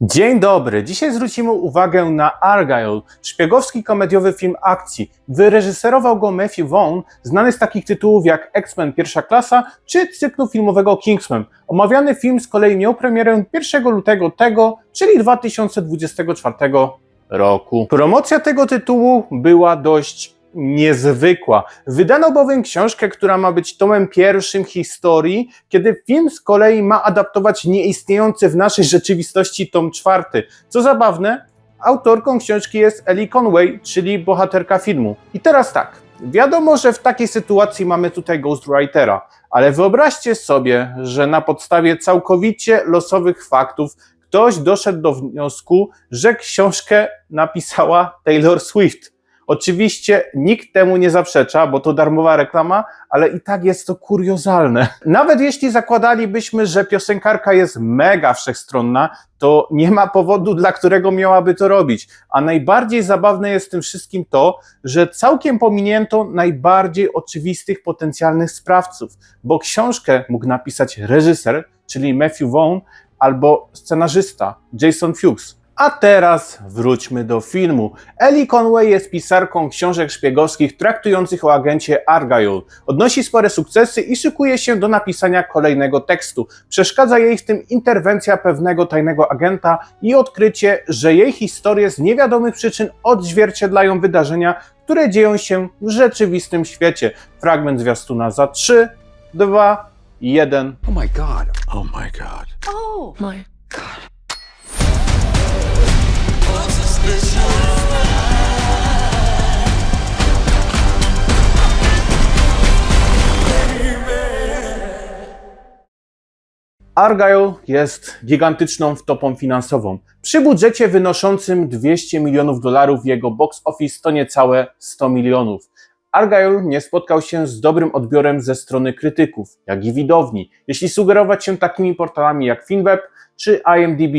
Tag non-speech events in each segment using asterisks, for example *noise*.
Dzień dobry. Dzisiaj zwrócimy uwagę na Argyle, szpiegowski komediowy film akcji. Wyreżyserował go Matthew Vaughn, znany z takich tytułów jak X-Men Pierwsza Klasa czy cyklu filmowego Kingsman. Omawiany film z kolei miał premierę 1 lutego tego, czyli 2024 roku. Promocja tego tytułu była dość niezwykła. Wydano bowiem książkę, która ma być tomem pierwszym historii, kiedy film z kolei ma adaptować nieistniejący w naszej rzeczywistości tom czwarty. Co zabawne, autorką książki jest Ellie Conway, czyli bohaterka filmu. I teraz tak, wiadomo, że w takiej sytuacji mamy tutaj ghostwritera, ale wyobraźcie sobie, że na podstawie całkowicie losowych faktów ktoś doszedł do wniosku, że książkę napisała Taylor Swift. Oczywiście nikt temu nie zaprzecza, bo to darmowa reklama, ale i tak jest to kuriozalne. Nawet jeśli zakładalibyśmy, że piosenkarka jest mega wszechstronna, to nie ma powodu, dla którego miałaby to robić. A najbardziej zabawne jest w tym wszystkim to, że całkiem pominięto najbardziej oczywistych potencjalnych sprawców, bo książkę mógł napisać reżyser, czyli Matthew Vaughn, albo scenarzysta Jason Fuchs. A teraz wróćmy do filmu. Ellie Conway jest pisarką książek szpiegowskich traktujących o agencie Argyle. Odnosi spore sukcesy i szykuje się do napisania kolejnego tekstu. Przeszkadza jej w tym interwencja pewnego tajnego agenta i odkrycie, że jej historie z niewiadomych przyczyn odzwierciedlają wydarzenia, które dzieją się w rzeczywistym świecie. Fragment zwiastuna za 3, 2, 1. Oh my god. Oh my god. Oh my god. Argyle jest gigantyczną wtopą finansową. Przy budżecie wynoszącym 200 milionów dolarów jego box office to niecałe 100 milionów. Argyle nie spotkał się z dobrym odbiorem ze strony krytyków, jak i widowni, jeśli sugerować się takimi portalami jak Filmweb czy IMDb.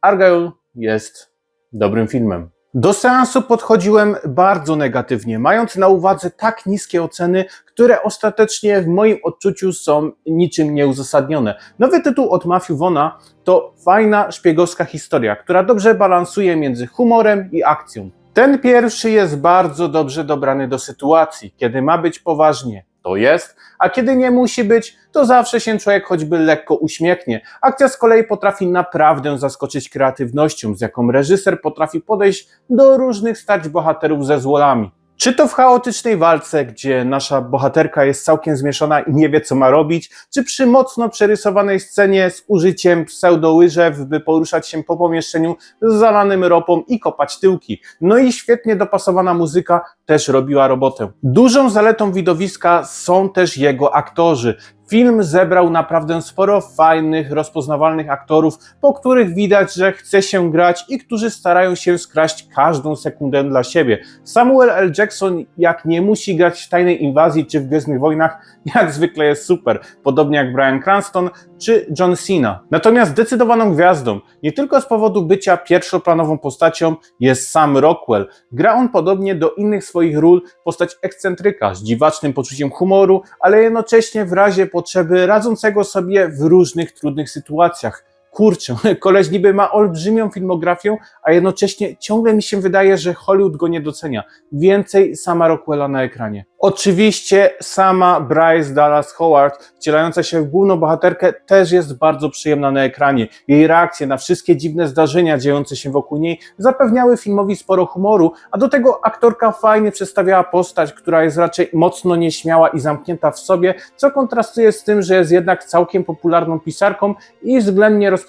Argyle jest dobrym filmem. Do seansu podchodziłem bardzo negatywnie, mając na uwadze tak niskie oceny, które ostatecznie w moim odczuciu są niczym nieuzasadnione. Nowy tytuł od Matthew Vona to fajna szpiegowska historia, która dobrze balansuje między humorem i akcją. Ten pierwszy jest bardzo dobrze dobrany do sytuacji, kiedy ma być poważnie, to jest, a kiedy nie musi być, to zawsze się człowiek choćby lekko uśmiechnie. Akcja z kolei potrafi naprawdę zaskoczyć kreatywnością, z jaką reżyser potrafi podejść do różnych starć bohaterów ze złolami. Czy to w chaotycznej walce, gdzie nasza bohaterka jest całkiem zmieszana i nie wie, co ma robić, czy przy mocno przerysowanej scenie z użyciem pseudołyżew, by poruszać się po pomieszczeniu z zalanym ropą i kopać tyłki. No i świetnie dopasowana muzyka też robiła robotę. Dużą zaletą widowiska są też jego aktorzy. Film zebrał naprawdę sporo fajnych, rozpoznawalnych aktorów, po których widać, że chce się grać i którzy starają się skraść każdą sekundę dla siebie. Samuel L. Jackson, jak nie musi grać w Tajnej Inwazji czy w Gwiezdnych Wojnach, *laughs* jak zwykle jest super, podobnie jak Bryan Cranston czy John Cena. Natomiast zdecydowaną gwiazdą, nie tylko z powodu bycia pierwszoplanową postacią, jest Sam Rockwell. Gra on podobnie do innych swoich ról postać ekscentryka z dziwacznym poczuciem humoru, ale jednocześnie w razie potrzeby radzącego sobie w różnych trudnych sytuacjach. Kurczę, *laughs* koleś niby ma olbrzymią filmografię, a jednocześnie ciągle mi się wydaje, że Hollywood go nie docenia. Więcej sama Rockwella na ekranie. Oczywiście sama Bryce Dallas Howard, wcielająca się w główną bohaterkę, też jest bardzo przyjemna na ekranie. Jej reakcje na wszystkie dziwne zdarzenia dziejące się wokół niej zapewniały filmowi sporo humoru, a do tego aktorka fajnie przedstawiała postać, która jest raczej mocno nieśmiała i zamknięta w sobie, co kontrastuje z tym, że jest jednak całkiem popularną pisarką i względnie rozpoznawalną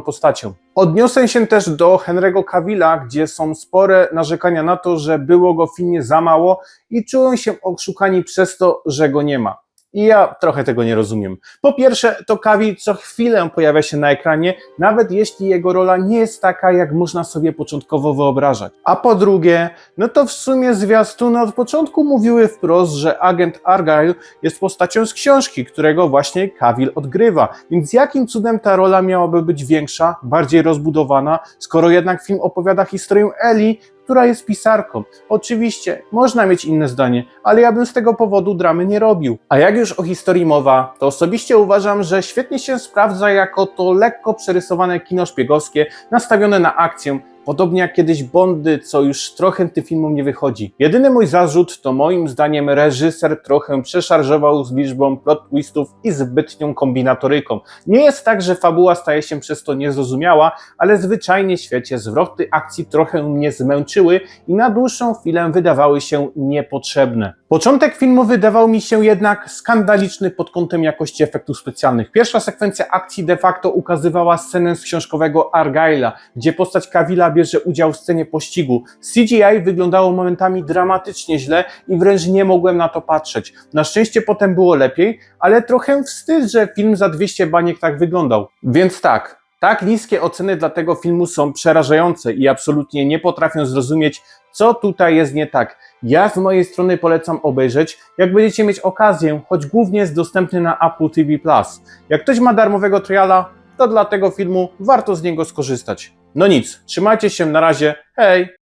postacią. Odniosę się też do Henry'ego Cavilla, gdzie są spore narzekania na to, że było go w filmie za mało i czują się oszukani przez to, że go nie ma. I ja trochę tego nie rozumiem. Po pierwsze, to Cavill co chwilę pojawia się na ekranie, nawet jeśli jego rola nie jest taka, jak można sobie początkowo wyobrażać. A po drugie, no to w sumie zwiastuny od początku mówiły wprost, że agent Argyle jest postacią z książki, którego właśnie Cavill odgrywa. Więc jakim cudem ta rola miałaby być większa, bardziej rozbudowana, skoro jednak film opowiada historię Ellie, która jest pisarką. Oczywiście, można mieć inne zdanie, ale ja bym z tego powodu dramy nie robił. A jak już o historii mowa, to osobiście uważam, że świetnie się sprawdza jako to lekko przerysowane kino szpiegowskie nastawione na akcję, Podobnie jak kiedyś Bondy, co już trochę tym filmom nie wychodzi. Jedyny mój zarzut to moim zdaniem reżyser trochę przeszarżował z liczbą plot twistów i zbytnią kombinatoryką. Nie jest tak, że fabuła staje się przez to niezrozumiała, ale zwyczajnie w świecie zwroty akcji trochę mnie zmęczyły i na dłuższą chwilę wydawały się niepotrzebne. Początek filmu wydawał mi się jednak skandaliczny pod kątem jakości efektów specjalnych. Pierwsza sekwencja akcji de facto ukazywała scenę z książkowego Argyla, gdzie postać Kawila bierze udział w scenie pościgu. CGI wyglądało momentami dramatycznie źle i wręcz nie mogłem na to patrzeć. Na szczęście potem było lepiej, ale trochę wstyd, że film za 200 baniek tak wyglądał. Więc tak, tak niskie oceny dla tego filmu są przerażające i absolutnie nie potrafię zrozumieć, co tutaj jest nie tak. Ja z mojej strony polecam obejrzeć, jak będziecie mieć okazję, choć głównie jest dostępny na Apple TV+. Jak ktoś ma darmowego triala, to dla tego filmu warto z niego skorzystać. No nic, trzymajcie się, na razie, hej!